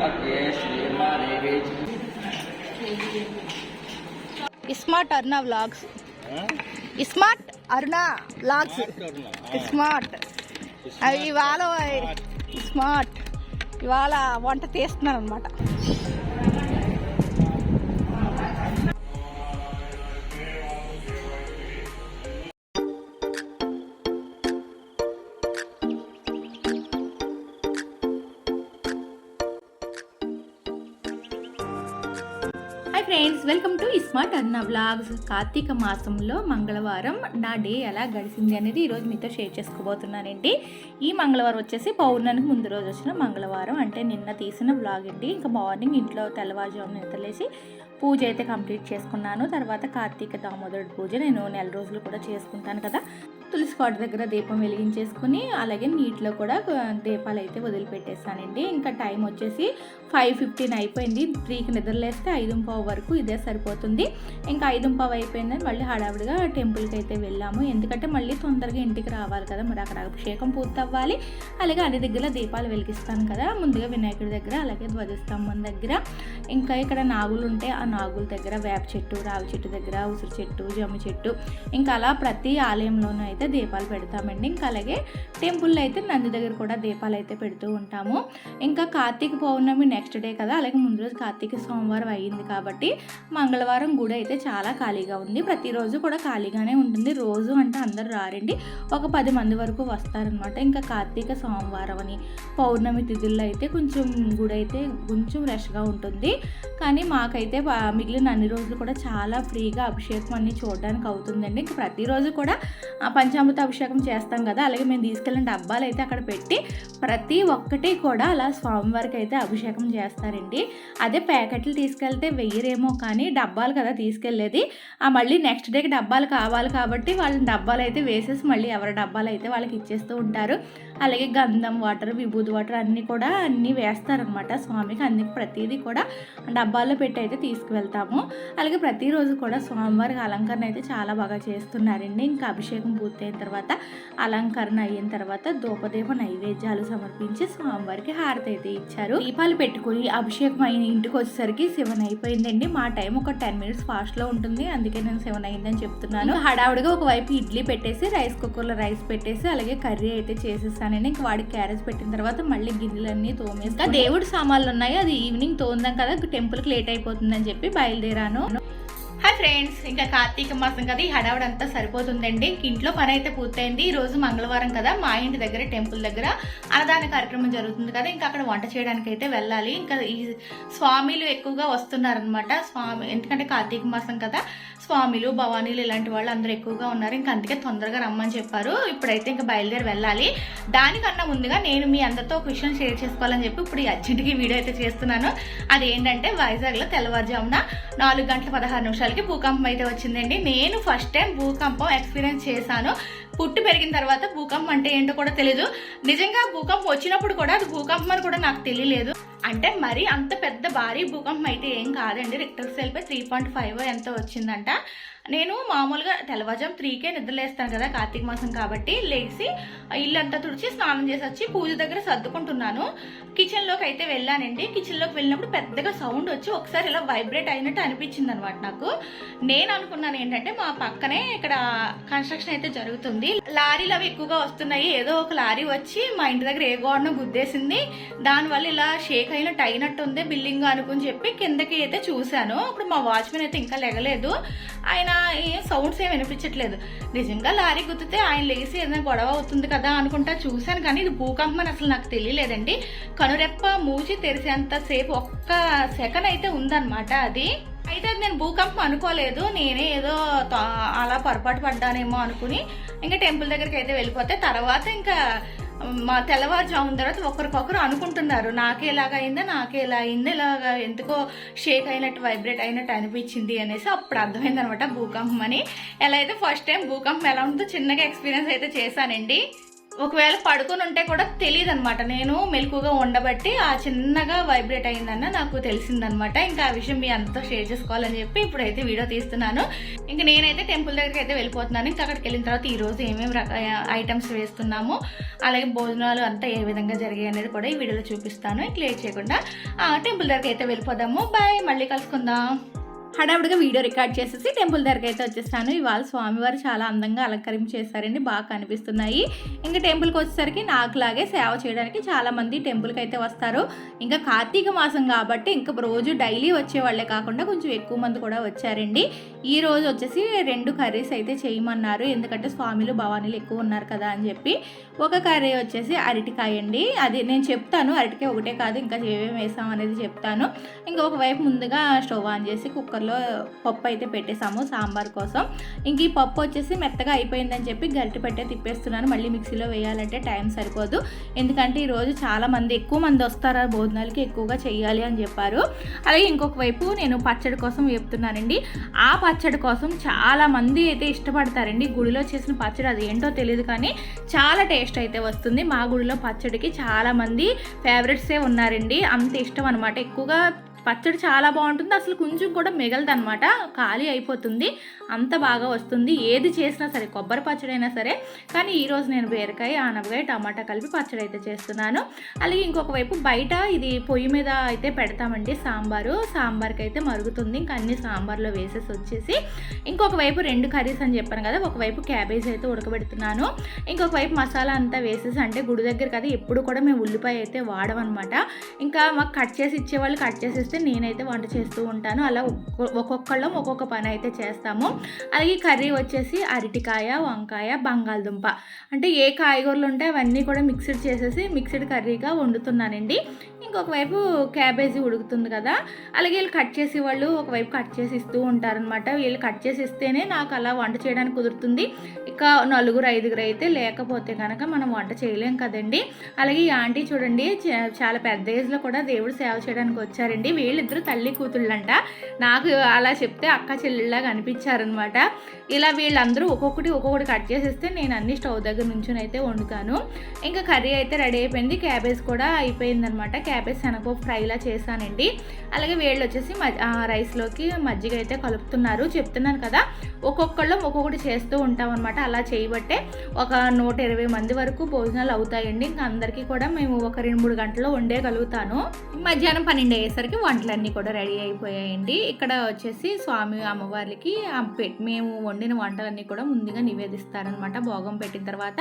పట్టే Srimadevi smart Aruna vlogs. Smart Aruna vlogs. Smart అవి ఇవాళ స్మార్ట్. ఇవాళ వంట తీస్తున్నాను అనమాట hi friends welcome to smart అన్న బ్లాగ్స్ కార్తీక మాసంలో మంగళవారం నా డే ఎలా గడిచింది అనేది ఈరోజు మీతో షేర్ చేసుకోబోతున్నానండి. ఈ మంగళవారం వచ్చేసి పౌర్ణమికి ముందు రోజు వచ్చిన మంగళవారం. అంటే నిన్న తీసిన బ్లాగ్ అండి. ఇంకా మార్నింగ్ ఇంట్లో తెల్లవారుజామున నిద్రలేసి పూజ అయితే కంప్లీట్ చేసుకున్నాను. తర్వాత కార్తీక దామోదరుడు పూజ నేను నెల రోజులు కూడా చేసుకుంటాను కదా. తులసి కోట దగ్గర దీపం వెలిగించేసుకుని అలాగే నీటిలో కూడా దీపాలు అయితే వదిలిపెట్టేస్తానండి. ఇంకా టైం వచ్చేసి ఫైవ్ ఫిఫ్టీన్ అయిపోయింది. త్రీకి నిద్రలేస్తే ఐదు పావు వరకు ఇదే సరిపోతుంది. ఇంకా ఐదు పావు అయిపోయిందని మళ్ళీ హడావిడిగా టెంపుల్కి అయితే వెళ్ళాము. ఎందుకంటే మళ్ళీ తొందరగా ఇంటికి రావాలి కదా మరి అక్కడ అభిషేకం పూర్తవ్వాలి. అలాగే అన్ని దగ్గర దీపాలు వెలిగిస్తాను కదా ముందుగా వినాయకుడి దగ్గర అలాగే ధ్వజస్తంభం దగ్గర. ఇంకా ఇక్కడ నాగులు ఉంటే ఆ నాగుల దగ్గర వేప చెట్టు రావి చెట్టు దగ్గర ఉసిరి చెట్టు జమ్మ చెట్టు. ఇంకా అలా ప్రతి ఆలయంలోనూ అయితే దీపాలు పెడతామండి. ఇంకా అలాగే టెంపుల్లో అయితే నంది దగ్గర కూడా దీపాలు అయితే పెడుతూ ఉంటాము. ఇంకా కార్తీక పౌర్ణమి నెక్స్ట్ డే కదా అలాగే ముందు రోజు కార్తీక సోమవారం అయ్యింది కాబట్టి మంగళవారం గుడి అయితే చాలా ఖాళీగా ఉంది. ప్రతిరోజు కూడా ఖాళీగానే ఉంటుంది. రోజు అంటే అందరు రారండి. ఒక పది మంది వరకు వస్తారనమాట ఇంకా కార్తీక సోమవారం అని పౌర్ణమి తిథుల్లో అయితే కొంచెం గుడి అయితే కొంచెం రష్గా ఉంటుంది. కానీ మాకైతే మిగిలిన అన్ని రోజులు కూడా చాలా ఫ్రీగా అభిషేకం అన్ని చూడడానికి అవుతుందండి. ఇంకా ప్రతిరోజు కూడా ఆ పంచామృత అభిషేకం చేస్తాం కదా అలాగే మేము తీసుకెళ్ళిన డబ్బాలు అయితే అక్కడ పెట్టి ప్రతి ఒక్కటి కూడా అలా స్వామివారికి అయితే అభిషేకం చేస్తారండి. అదే ప్యాకెట్లు తీసుకెళ్తే వెయ్యరేమో కానీ డబ్బాలు కదా తీసుకెళ్ళేది. ఆ మళ్ళీ నెక్స్ట్ డేకి డబ్బాలు కావాలి కాబట్టి వాళ్ళని డబ్బాలు అయితే వేసేసి మళ్ళీ ఎవరి డబ్బాలు అయితే వాళ్ళకి ఇచ్చేస్తూ ఉంటారు. అలాగే గంధం వాటర్ విభూతి వాటర్ అన్నీ కూడా అన్నీ వేస్తారనమాట స్వామికి. అన్ని ప్రతిదీ కూడా డబ్బాల్లో పెట్టి అయితే తీసుకువెళ్తాము. అలాగే ప్రతిరోజు కూడా స్వామివారికి అలంకరణ అయితే చాలా బాగా చేస్తున్నారండి. ఇంకా అభిషేకం పూర్తయిన తర్వాత అలంకరణ అయిన తర్వాత ధూపదీప నైవేద్యాలు సమర్పించి స్వామివారికి హారతి అయితే ఇచ్చారు. దీపాలు పెట్టుకుని అభిషేకం అయిన ఇంటికి వచ్చేసరికి సెవెన్ అయిపోయిందండి. మా టైం ఒక టెన్ మినిట్స్ ఫాస్ట్లో ఉంటుంది. అందుకే నేను సెవెన్ అయిందని చెప్తున్నాను. హడావుడిగా ఒకవైపు ఇడ్లీ పెట్టేసి రైస్ కుక్కర్లో రైస్ పెట్టేసి అలాగే కర్రీ అయితే చేసేసానండి ఇంకా వాడికి క్యారేజ్ పెట్టిన తర్వాత మళ్ళీ గిన్నెలన్నీ తోమేసి ఇంకా దేవుడి సామాన్లు ఉన్నాయి అది ఈవినింగ్ తోందాం కదా టెంపుల్కి లేట్ అయిపోతుందని చెప్పి బయలుదేరాను. హాయ్ ఫ్రెండ్స్ ఇంకా కార్తీక మాసం కదా ఈ హడావుడి అంతా సరిపోతుందండి. ఇంక ఇంట్లో పని అయితే పూర్తయింది. ఈ రోజు మంగళవారం కదా మా ఇంటి దగ్గర టెంపుల్ దగ్గర అన్నదాన కార్యక్రమం జరుగుతుంది కదా ఇంకా అక్కడ వంట చేయడానికి అయితే వెళ్ళాలి. ఇంకా ఈ స్వామిలు ఎక్కువగా వస్తున్నారనమాట స్వామి ఎందుకంటే కార్తీక మాసం కదా స్వామిలు భవానీలు ఇలాంటి వాళ్ళు అందరూ ఎక్కువగా ఉన్నారు. ఇంకా అందుకే తొందరగా రమ్మని చెప్పారు. ఇప్పుడైతే ఇంకా బయలుదేరి వెళ్ళాలి. దానికన్నా ముందుగా నేను మీ అందరితో ఒక విషయం షేర్ చేసుకోవాలని చెప్పి ఇప్పుడు ఈ అర్జెంట్కి వీడియో అయితే చేస్తున్నాను. అదేంటంటే వైజాగ్లో తెల్లవారుజామున నాలుగు గంటల పదహారు నిమిషాలకి భూకంపం అయితే వచ్చిందండి. నేను ఫస్ట్ టైం భూకంపం ఎక్స్పీరియన్స్ చేశాను. పుట్టి పెరిగిన తర్వాత భూకంపం అంటే ఏంటో కూడా తెలియదు నిజంగా భూకంపం వచ్చినప్పుడు కూడా అది భూకంపం అని కూడా నాకు తెలియలేదు. అంటే మరి అంత పెద్ద భారీ భూకంపం అయితే ఏం కాదండి. రిక్టర్ సెల్పై త్రీ పాయింట్ ఫైవ్ ఎంత వచ్చిందంట. నేను మామూలుగా తెల్లవారుజాము త్రీకే నిద్రలేస్తాను కదా కార్తీక మాసం కాబట్టి లేచి ఇల్లు అంతా తుడిచి స్నానం చేసి వచ్చి పూజ దగ్గర సర్దుకుంటున్నాను. కిచెన్లోకి అయితే వెళ్ళానండి. కిచెన్లోకి వెళ్ళినప్పుడు పెద్దగా సౌండ్ వచ్చి ఒకసారి ఇలా వైబ్రేట్ అయినట్టు అనిపించింది అనమాట నాకు. నేను అనుకున్నాను ఏంటంటే మా పక్కనే ఇక్కడ కన్స్ట్రక్షన్ అయితే జరుగుతుంది. లారీలు అవి ఎక్కువగా వస్తున్నాయి. ఏదో ఒక లారీ వచ్చి మా ఇంటి దగ్గర ఏ గోడను గుద్దేసింది. దానివల్ల ఇలా షేక్ అయినట్టు అయినట్టు ఉంది బిల్డింగ్ అనుకుని చెప్పి కిందకి అయితే చూశాను. అప్పుడు మా వాచ్మెన్ అయితే ఇంకా లెగలేదు. ఆయన ఏం సౌండ్స్ ఏం వినిపించట్లేదు. నిజంగా లారీ గుద్దితే ఆయన లేచి ఏదైనా గొడవ అవుతుంది కదా అనుకుంటా చూశాను కానీ ఇది భూకంపం అని అసలు నాకు తెలియలేదండి. కనురెప్ప మూచి తెరిసేంతసేపు ఒక్క సెకండ్ అయితే ఉందన్నమాట అది. అయితే అది నేను భూకంపం అనుకోలేదు. నేనే ఏదో తా- అలా పొరపాటు పడ్డానేమో అనుకుని ఇంకా టెంపుల్ దగ్గరికి అయితే వెళ్ళిపోతే తర్వాత ఇంకా మా తెల్లవారుజామున తర్వాత ఒకరికొకరు అనుకుంటున్నారు నాకేలాగా అయిందా నాకేలా అయిందా ఇలాగా ఎందుకో షేక్ అయినట్టు వైబ్రేట్ అయినట్టు అనిపించింది అనేసి అప్పుడు అర్థమైంది అనమాట భూకంపం అని. ఎలా అయితే ఫస్ట్ టైం భూకంపం ఎలా ఉందో చిన్నగా ఎక్స్పీరియన్స్ అయితే చేశానండి. ఒకవేళ పడుకొని ఉంటే కూడా తెలియదు అనమాట నేను మెలకుగా ఉండబట్టి ఆ చిన్నగా వైబ్రేట్ అయిందన్న నాకు తెలిసిందనమాట ఇంకా ఆ విషయం మీ అంతా షేర్ చేసుకోవాలని చెప్పి ఇప్పుడైతే వీడియో తీస్తున్నాను. ఇంకా నేనైతే టెంపుల్ దగ్గరికి అయితే వెళ్ళిపోతున్నాను. ఇంకా అక్కడికి వెళ్ళిన తర్వాత ఈరోజు ఏమేమి రక ఐటమ్స్ వేస్తున్నాము అలాగే భోజనాలు అంతా ఏ విధంగా జరిగాయి అనేది కూడా ఈ వీడియోలో చూపిస్తాను. ఇంక లేట్ చేయకుండా టెంపుల్ దగ్గరికి అయితే వెళ్ళిపోదాము. బాయ్ మళ్ళీ కలుసుకుందాం. హడావుడిగా వీడియో రికార్డ్ చేసేసి టెంపుల్ దగ్గరికి అయితే వచ్చేస్తాను ఇవాళ స్వామివారు చాలా అందంగా అలంకరింపు చేశారండి. బాగా కనిపిస్తున్నాయి. ఇంకా టెంపుల్కి వచ్చేసరికి నాకులాగే సేవ చేయడానికి చాలామంది టెంపుల్కి అయితే వస్తారు. ఇంకా కార్తీక మాసం కాబట్టి ఇంకా రోజు డైలీ వచ్చే వాళ్ళే కాకుండా కొంచెం ఎక్కువ మంది కూడా వచ్చారండి. ఈ రోజు వచ్చేసి రెండు కర్రీస్ అయితే చేయమన్నారు. ఎందుకంటే స్వామిలు భవానీలు ఎక్కువ ఉన్నారు కదా అని చెప్పి. ఒక కర్రీ వచ్చేసి అరటికాయ అండి. అది నేను చెప్తాను. అరటికాయ ఒకటే కాదు ఇంకా ఏమేమి వేసాం అనేది చెప్తాను. ఇంకా వైపు ముందుగా స్టవ్ ఆన్ చేసి కుక్కర్లో పప్పు అయితే పెట్టేసాము సాంబార్ కోసం. ఇంక ఈ పప్పు వచ్చేసి మెత్తగా అయిపోయిందని చెప్పి గరిటె పెట్టే తిప్పేస్తున్నాను. మళ్ళీ మిక్సీలో వేయాలంటే టైం సరిపోదు. ఎందుకంటే ఈరోజు చాలా మంది ఎక్కువ మంది వస్తారు ఆ భోజనాలకి ఎక్కువగా చేయాలి అని చెప్పారు. అలాగే ఇంకొక వైపు నేను పచ్చడి కోసం చెప్తున్నానండి ఆ పచ్చడి కోసం చాలామంది అయితే ఇష్టపడతారండి. గుడిలో చేసిన పచ్చడి అది ఏంటో తెలియదు కానీ చాలా టేస్ట్ అయితే వస్తుంది. మా గుడిలో పచ్చడికి చాలామంది ఫేవరెట్సే ఉన్నారండి. అంత ఇష్టం అనమాట ఎక్కువగా పచ్చడి చాలా బాగుంటుంది. అసలు కొంచెం కూడా మిగలదనమాట ఖాళీ అయిపోతుంది. అంత బాగా వస్తుంది. ఏది చేసినా సరే కొబ్బరి పచ్చడి అయినా సరే. కానీ ఈరోజు నేను బీరకాయ ఆనపకాయ టమాటా కలిపి పచ్చడి అయితే చేస్తున్నాను. అలాగే ఇంకొక వైపు బయట ఇది పొయ్యి మీద అయితే పెడతామండి సాంబారు. సాంబార్కి అయితే మరుగుతుంది. ఇంకా అన్ని సాంబార్లో వేసేసి వచ్చేసి ఇంకొక వైపు రెండు కర్రీస్ అని చెప్పాను కదా ఒకవైపు క్యాబేజ్ అయితే ఉడకబెడుతున్నాను. ఇంకొక వైపు మసాలా అంతా వేసేసి అంటే గుడి దగ్గర కదా ఎప్పుడు కూడా మేము ఉల్లిపాయ అయితే వాడమనమాట. ఇంకా మాకు కట్ చేసి ఇచ్చేవాళ్ళు కట్ చేసేస్తే నేనైతే వంట చేస్తూ ఉంటాను. అలా ఒక్కొక్కళ్ళం ఒక్కొక్క పని అయితే చేస్తాము. అలాగే కర్రీ వచ్చేసి అరటికాయ వంకాయ బంగాళదుంప. అంటే ఏ కాయగూరలు ఉంటే అవన్నీ కూడా మిక్స్డ్ చేసేసి మిక్స్డ్ కర్రీగా వండుతున్నానండి. ఇంకొక వైపు క్యాబేజీ ఉడుకుతుంది కదా అలాగే వీళ్ళు కట్ చేసి వాళ్ళు ఒకవైపు కట్ చేసి ఇస్తూ ఉంటారనమాట వీళ్ళు కట్ చేసి ఇస్తేనే నాకు అలా వంట చేయడానికి కుదురుతుంది. ఇక నలుగురు ఐదుగురు అయితే లేకపోతే కనుక మనం వంట చేయలేం కదండి. అలాగే ఈ ఆంటీ చూడండి చ- చాలా పెద్ద ఏజ్లో కూడా దేవుడు సేవ చేయడానికి వచ్చారండి. వీళ్ళిద్దరు తల్లి కూతుళ్ళంట. నాకు అలా చెప్తే అక్క చెల్లెళ్ళగా అనమాట ఇలా వీళ్ళందరూ ఒక్కొక్కటి ఒక్కొక్కటి కట్ చేసేస్తే నేను అన్ని స్టవ్ దగ్గర నుంచి అయితే వండుతాను. ఇంకా కర్రీ అయితే రెడీ అయిపోయింది. క్యాబేజ్ కూడా అయిపోయిందనమాట క్యాబేజ్ శనగపప్పు ఫ్రైలా చేశానండి. అలాగే వీళ్ళు వచ్చేసి ఆ, రైస్లోకి మజ్జిగ అయితే కలుపుతున్నారు. చెప్తున్నాను కదా ఒక్కొక్కళ్ళం ఒక్కొక్కటి చేస్తూ ఉంటాం అనమాట అలా చేయబట్టే ఒక నూట ఇరవై మంది వరకు భోజనాలు అవుతాయండి. ఇంకా అందరికీ కూడా మేము ఒక రెండు మూడు గంటల్లో వండేయగలుగుతాను. మధ్యాహ్నం పన్నెండు అయ్యేసరికి వంటలన్నీ కూడా రెడీ అయిపోయాయండి. ఇక్కడ వచ్చేసి స్వామి అమ్మవారికి మేము వండిన వంటలన్నీ కూడా ముందుగా నివేదిస్తారనమాట భోగం పెట్టిన తర్వాత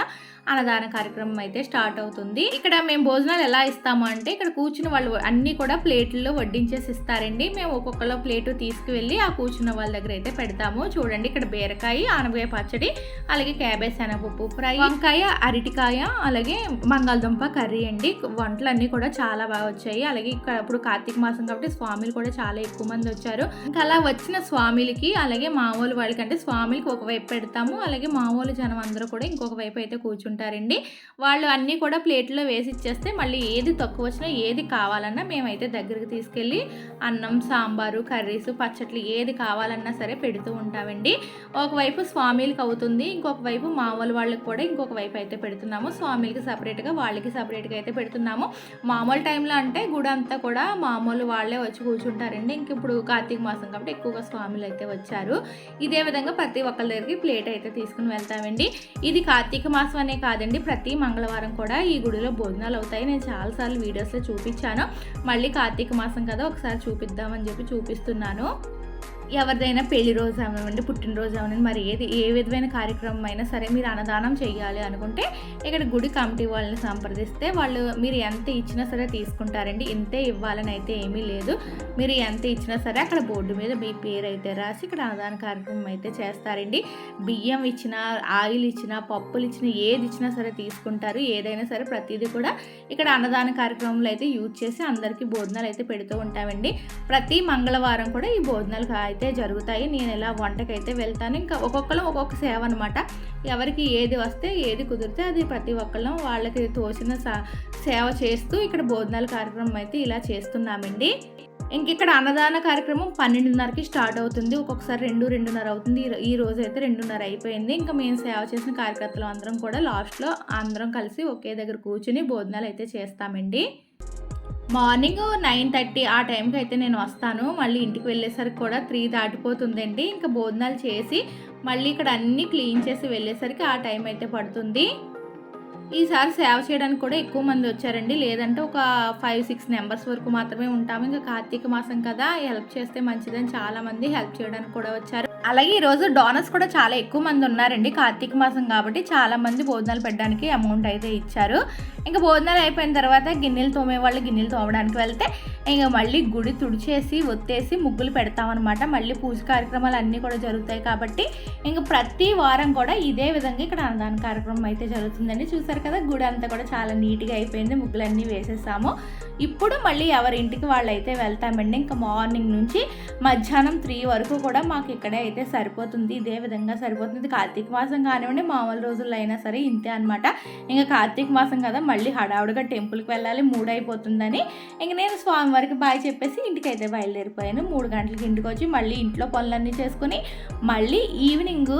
అన్నదాన కార్యక్రమం అయితే స్టార్ట్ అవుతుంది. ఇక్కడ మేము భోజనాలు ఎలా ఇస్తాము అంటే ఇక్కడ కూర్చున్న వాళ్ళు అన్నీ కూడా ప్లేట్లో వడ్డించేసి ఇస్తారండి. మేము ఒక్కొక్కలో ప్లేటు తీసుకువెళ్ళి ఆ కూర్చున్న వాళ్ళ దగ్గర అయితే పెడతాము. చూడండి ఇక్కడ బీరకాయ ఆనపకాయ పచ్చడి అలాగే క్యాబేజ్ శనగపప్పు ఫ్రై వంకాయ అరటికాయ అలాగే బంగాళదుంప కర్రీ అండి. వంటలు అన్నీ కూడా చాలా బాగా వచ్చాయి. అలాగే ఇక్కడ ఇప్పుడు కార్తీక మాసం కాబట్టి స్వామిలు కూడా చాలా ఎక్కువ మంది వచ్చారు. ఇంకా అలా వచ్చిన స్వామిలకి అలాగే మామూలు వాళ్ళకి వాళ్ళకంటే స్వామికి ఒకవైపు పెడతాము. అలాగే మామూలు జనం అందరూ కూడా ఇంకొక వైపు అయితే కూర్చుంటారండి. వాళ్ళు అన్నీ కూడా ప్లేట్లో వేసి ఇచ్చేస్తే మళ్ళీ ఏది తక్కువ వచ్చినా ఏది కావాలన్నా మేమైతే దగ్గరికి తీసుకెళ్ళి అన్నం సాంబారు కర్రీస్ పచ్చట్లు ఏది కావాలన్నా సరే పెడుతూ ఉంటామండి. ఒకవైపు స్వామిలకి అవుతుంది ఇంకొక వైపు మామూలు వాళ్ళకి కూడా ఇంకొక వైపు అయితే పెడుతున్నాము. స్వామిలకి సపరేట్గా వాళ్ళకి సపరేట్గా అయితే పెడుతున్నాము. మామూలు టైంలో అంటే గుడి అంతా కూడా మామూలు వాళ్ళే వచ్చి కూర్చుంటారండి. ఇంక ఇప్పుడు కార్తీక మాసం కాబట్టి ఎక్కువగా స్వామిలు అయితే వచ్చారు. ఇదే విధంగా ప్రతి ఒక్కరి దగ్గరికి ప్లేట్ అయితే తీసుకుని వెళ్తామండి. ఇది కార్తీక మాసం అనే కాదండి ప్రతి మంగళవారం కూడా ఈ గుడిలో భోజనాలు అవుతాయి. నేను చాలాసార్లు వీడియోస్లో చూపించాను. మళ్ళీ కార్తీక మాసం కదా ఒకసారి చూపిద్దామని చెప్పి చూపిస్తున్నాను. ఎవరిదైనా పెళ్ళి రోజు అవ్వండి పుట్టినరోజు అవ్వండి మరి ఏది ఏ విధమైన కార్యక్రమం అయినా సరే మీరు అన్నదానం చేయాలి అనుకుంటే ఇక్కడ గుడి కమిటీ వాళ్ళని సంప్రదిస్తే వాళ్ళు మీరు ఎంత ఇచ్చినా సరే తీసుకుంటారండి. ఇంతే ఇవ్వాలని అయితే ఏమీ లేదు. మీరు ఎంత ఇచ్చినా సరే అక్కడ బోర్డు మీద మీ పేరు అయితే రాసి ఇక్కడ అన్నదాన కార్యక్రమం అయితే చేస్తారండి. బియ్యం ఇచ్చినా ఆయిల్ ఇచ్చినా పప్పులు ఇచ్చినా ఏది ఇచ్చినా సరే తీసుకుంటారు. ఏదైనా సరే ప్రతిదీ కూడా ఇక్కడ అన్నదాన కార్యక్రమంలో అయితే యూజ్ చేసి అందరికీ భోజనాలు అయితే పెడుతూ ఉంటామండి. ప్రతి మంగళవారం కూడా ఈ భోజనాలు అయితే జరుగుతాయి నేను ఇలా వంటకైతే వెళ్తాను. ఇంకా ఒక్కొక్కరు ఒక్కొక్క సేవ అనమాట ఎవరికి ఏది వస్తే ఏది కుదిరితే అది ప్రతి ఒక్కళ్ళం వాళ్ళకి తోచిన సేవ చేస్తూ ఇక్కడ భోజనాల కార్యక్రమం అయితే ఇలా చేస్తున్నామండి. ఇంక ఇక్కడ అన్నదాన కార్యక్రమం పన్నెండున్నరకి స్టార్ట్ అవుతుంది. ఒక్కొక్కసారి రెండు రెండున్నర అవుతుంది. ఈ రోజు అయితే రెండున్నర అయిపోయింది. ఇంకా మేము సేవ చేసిన కార్యకర్తలు అందరం కూడా లాస్ట్లో అందరం కలిసి ఒకే దగ్గర కూర్చుని భోజనాలు అయితే చేస్తామండి. మార్నింగ్ నైన్ థర్టీ ఆ టైంకి అయితే నేను వస్తాను. మళ్ళీ ఇంటికి వెళ్ళేసరికి కూడా త్రీ దాటిపోతుందండి. ఇంకా భోజనాలు చేసి మళ్ళీ ఇక్కడ అన్నీ క్లీన్ చేసి వెళ్ళేసరికి ఆ టైం అయితే పడుతుంది. ఈసారి సేవ చేయడానికి కూడా ఎక్కువ మంది వచ్చారండి. లేదంటే ఒక ఫైవ్ సిక్స్ నెంబర్స్ వరకు మాత్రమే ఉంటాము. ఇంకా కార్తీక మాసం కదా హెల్ప్ చేస్తే మంచిదని చాలా మంది హెల్ప్ చేయడానికి కూడా వచ్చారు. అలాగే ఈరోజు డోనర్స్ కూడా చాలా ఎక్కువ మంది ఉన్నారండి. కార్తీక మాసం కాబట్టి చాలా మంది భోజనాలు పెట్టడానికి అమౌంట్ అయితే ఇచ్చారు. ఇంకా భోజనాలు అయిపోయిన తర్వాత గిన్నెలు తోమే వాళ్ళు గిన్నెలు తోమడానికి వెళ్తే ఇంకా మళ్ళీ గుడి తుడిచేసి ఒత్తేసి ముగ్గులు పెడతామన్నమాట. మళ్ళీ పూజ కార్యక్రమాలు అన్నీ కూడా జరుగుతాయి కాబట్టి ఇంకా ప్రతి వారం కూడా ఇదే విధంగా ఇక్కడ అన్నదాన కార్యక్రమం అయితే జరుగుతుందండి. చూసారు కదా గుడి అంతా కూడా చాలా నీట్గా అయిపోయింది. ముగ్గులన్నీ వేసేసాము. ఇప్పుడు మళ్ళీ ఎవరి ఇంటికి వాళ్ళు అయితే వెళ్తామండి ఇంకా మార్నింగ్ నుంచి మధ్యాహ్నం త్రీ వరకు కూడా మాకు ఇక్కడే అయితే సరిపోతుంది. ఇదే విధంగా సరిపోతుంది. కార్తీక మాసం కానివ్వండి మామూలు రోజుల్లో అయినా సరే ఇంతే అనమాట ఇంకా కార్తీక మాసం కదా మళ్ళీ హడావుడిగా టెంపుల్కి వెళ్ళాలి మూడు అయిపోతుందని ఇంక నేను స్వామివారికి బాయ్ చెప్పేసి ఇంటికి అయితే బయలుదేరిపోయాను. మూడు గంటలకి ఇంటికి వచ్చి మళ్ళీ ఇంట్లో పనులన్నీ చేసుకుని మళ్ళీ ఈవినింగ్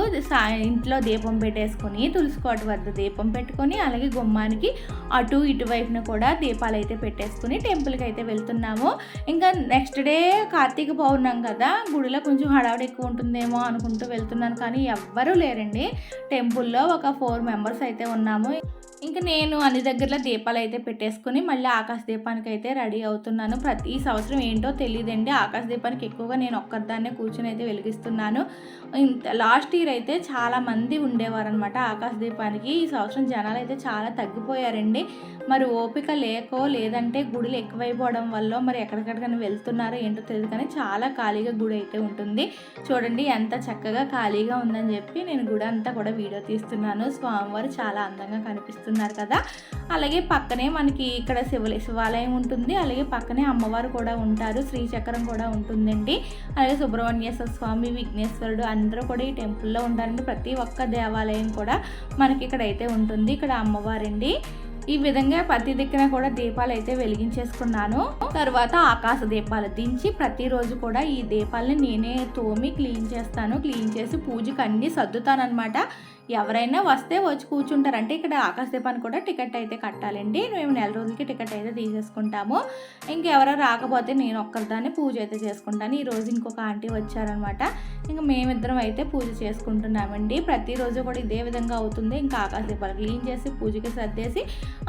ఇంట్లో దీపం పెట్టేసుకొని తులసికోట వద్ద దీపం పెట్టుకొని అలాగే గుమ్మానికి అటు ఇటువైపున కూడా దీపాలు అయితే పెట్టేసుకుని టెంపుల్కి అయితే వెళ్తున్నాము. ఇంకా నెక్స్ట్ డే కార్తీక పౌర్ణం కదా గుడిలో కొంచెం హడావిడి ఎక్కువ ఉంటుందేమో అనుకుంటూ వెళ్తున్నాను. కానీ ఎవ్వరూ లేరండి. టెంపుల్లో ఒక ఫోర్ మెంబర్స్ అయితే ఉన్నాము. ఇంకా నేను అన్ని దగ్గరలో దీపాలు అయితే పెట్టేసుకుని మళ్ళీ ఆకాశ దీపానికి అయితే రెడీ అవుతున్నాను. ప్రతి సంవత్సరం ఏంటో తెలియదండి ఆకాశ దీపానికి ఎక్కువగా నేను ఒక్కరిదాన్నే కూర్చొని అయితే వెలిగిస్తున్నాను. ఇంత లాస్ట్ ఇయర్ అయితే చాలా మంది ఉండేవారు అనమాట ఆకాశ దీపానికి. ఈ సంవత్సరం జనాలు అయితే చాలా తగ్గిపోయారండి. మరి ఓపిక లేకో లేదంటే గుడులు ఎక్కువైపోవడం వల్ల మరి ఎక్కడికెక్కడికైనా వెళ్తున్నారో ఏంటో తెలియదు కానీ చాలా ఖాళీగా గుడి అయితే ఉంటుంది. చూడండి ఎంత చక్కగా ఖాళీగా ఉందని చెప్పి నేను గుడి అంతా కూడా వీడియో తీస్తున్నాను. స్వామివారు చాలా అందంగా కనిపిస్తుంది కనిపిస్తున్నారు కదా. అలాగే పక్కనే మనకి ఇక్కడ శివ శివాలయం ఉంటుంది. అలాగే పక్కనే అమ్మవారు కూడా ఉంటారు. శ్రీచక్రం కూడా ఉంటుందండి. అలాగే సుబ్రహ్మణ్యేశ్వర స్వామి విఘ్నేశ్వరుడు అందరూ కూడా ఈ టెంపుల్లో ఉంటారండి. ప్రతి ఒక్క దేవాలయం కూడా మనకి ఇక్కడ అయితే ఉంటుంది. ఇక్కడ అమ్మవారండి. ఈ విధంగా ప్రతి దిక్కున కూడా దీపాలు అయితే వెలిగించేసుకున్నాను. తర్వాత ఆకాశ దీపాలు దించి ప్రతిరోజు కూడా ఈ దీపాలని నేనే తోమి క్లీన్ చేస్తాను. క్లీన్ చేసి పూజకి అన్నీ సర్దుతానమాట ఎవరైనా వస్తే వచ్చి కూర్చుంటారు. అంటే ఇక్కడ ఆకాశ దీపాన్ని కూడా టికెట్ అయితే కట్టాలండి. మేము నెల రోజులకి టికెట్ అయితే తీసేసుకుంటాము. ఇంకెవరో రాకపోతే నేను ఒక్కరిదాన్ని పూజ అయితే చేసుకుంటాను. ఈరోజు ఇంకొక ఆంటీ వచ్చారనమాట ఇంకా మేమిద్దరం అయితే పూజ చేసుకుంటున్నామండి. ప్రతిరోజు కూడా ఇదే విధంగా అవుతుంది. ఇంకా ఆకాశ దీపాలు క్లీన్ చేసి పూజకి సర్దేసి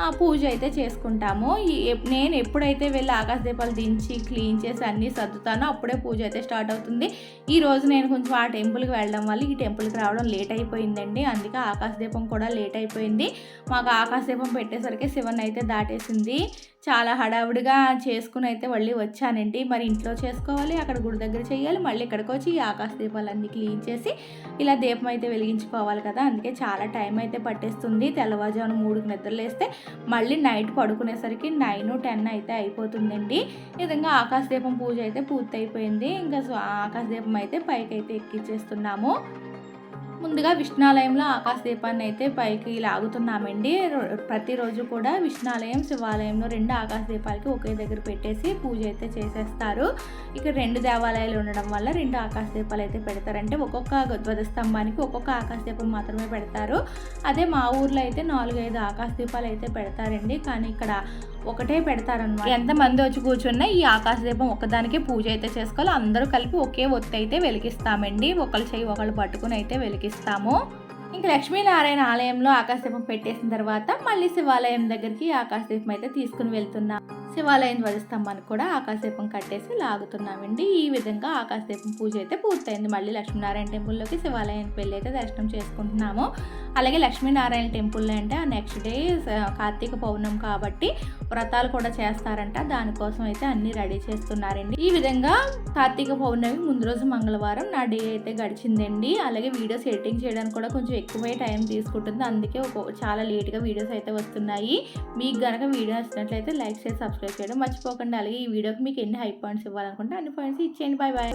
పూజ అయితే చేసుకుంటాము. ఈ- నేను ఎప్పుడైతే వెళ్ళి ఆకాశ దీపాలు దించి క్లీన్ చేసి అన్నీ సర్దుతానో అప్పుడే పూజ అయితే స్టార్ట్ అవుతుంది. ఈ రోజు నేను కొంచెం ఆ టెంపుల్కి వెళ్ళడం వల్ల ఈ టెంపుల్కి రావడం లేట్ అయిపోయిందండి. అందుకే ఆకాశ దీపం కూడా లేట్ అయిపోయింది. మాకు ఆకాశ దీపం పెట్టేసరికి శివన్ అయితే దాటేసింది. చాలా హడావుడిగా చేసుకుని అయితే మళ్ళీ వచ్చానండి. మరి ఇంట్లో చేసుకోవాలి అక్కడ గుడి దగ్గర చేయాలి మళ్ళీ ఇక్కడికి వచ్చి ఈ ఆకాశ దీపాలన్నీ క్లీన్ చేసి ఇలా దీపం అయితే వెలిగించుకోవాలి కదా. అందుకే చాలా టైం అయితే పట్టేస్తుంది. తెల్లవారుజామున మూడుకి నిద్రలేస్తే మళ్ళీ నైట్ పడుకునేసరికి నైన్ టెన్ అయితే అయిపోతుందండి. విధంగా ఆకాశ దీపం పూజ అయితే పూర్తయిపోయింది. ఇంకా సో ఆకాశ దీపం అయితే పైకి అయితే ఎక్కించేస్తున్నాము ముందుగా విష్ణాలయంలో ఆకాశ దీపాన్ని అయితే పైకి లాగుతున్నామండి. ప్రతిరోజు కూడా విష్ణాలయం శివాలయంలో రెండు ఆకాశ దీపాలకి ఒకే దగ్గర పెట్టేసి పూజ అయితే చేసేస్తారు. ఇక్కడ రెండు దేవాలయాలు ఉండడం వల్ల రెండు ఆకాశ దీపాలు అయితే పెడతారంటే ఒక్కొక్క ధ్వజస్తంభానికి ఒక్కొక్క ఆకాశ దీపం మాత్రమే పెడతారు. అదే మా ఊర్లో అయితే నాలుగైదు ఆకాశ దీపాలు అయితే పెడతారండి. కానీ ఇక్కడ ఒకటే పెడతారనమాట ఎంతమంది వచ్చి కూర్చున్నా ఈ ఆకాశ దీపం ఒకదానికే పూజ అయితే చేసుకోవాలి. అందరూ కలిపి ఒకే ఒత్తి అయితే వెలిగిస్తామండి. ఒకళ్ళు చేయి ఒకళ్ళు పట్టుకుని అయితే వెలిగిస్తాము. ఇంకా లక్ష్మీనారాయణ ఆలయంలో ఆకాశదీపం పెట్టేసిన తర్వాత మళ్ళీ శివాలయం దగ్గరికి ఆకాశదీపం అయితే తీసుకుని వెళ్తున్నాం. శివాలయం ధ్వజస్తంభాన్ని కూడా ఆకాశదీపం కట్టేసి లాగుతున్నామండి. ఈ విధంగా ఆకాశదీపం పూజ అయితే పూర్తయింది. మళ్ళీ లక్ష్మీనారాయణ టెంపుల్లోకి శివాలయానికి వెళ్ళి అయితే దర్శనం చేసుకుంటున్నాము. అలాగే లక్ష్మీనారాయణ టెంపుల్లో అంటే ఆ నెక్స్ట్ డే కార్తీక పౌర్ణం కాబట్టి వ్రతాలు కూడా చేస్తారంట. దానికోసం అయితే అన్ని రెడీ చేస్తున్నారండి. ఈ విధంగా కార్తీక పౌర్ణమి ముందు రోజు మంగళవారం నా డే అయితే గడిచిందండి. అలాగే వీడియోస్ ఎడిటింగ్ చేయడానికి కూడా కొంచెం ఎక్కువే టైం తీసుకుంటుంది. అందుకే ఒక చాలా లేట్గా వీడియోస్ అయితే వస్తున్నాయి. మీకు గనక వీడియో నచ్చినట్లయితే లైక్ చేసి సబ్స్క్రైబ్ చేయడం మర్చిపోకండి. అలాగే ఈ వీడియోకి మీకు ఎన్ని హై పాయింట్స్ ఇవ్వాలనుకుంటే అన్ని పాయింట్స్ ఇచ్చేయండి. Bye bye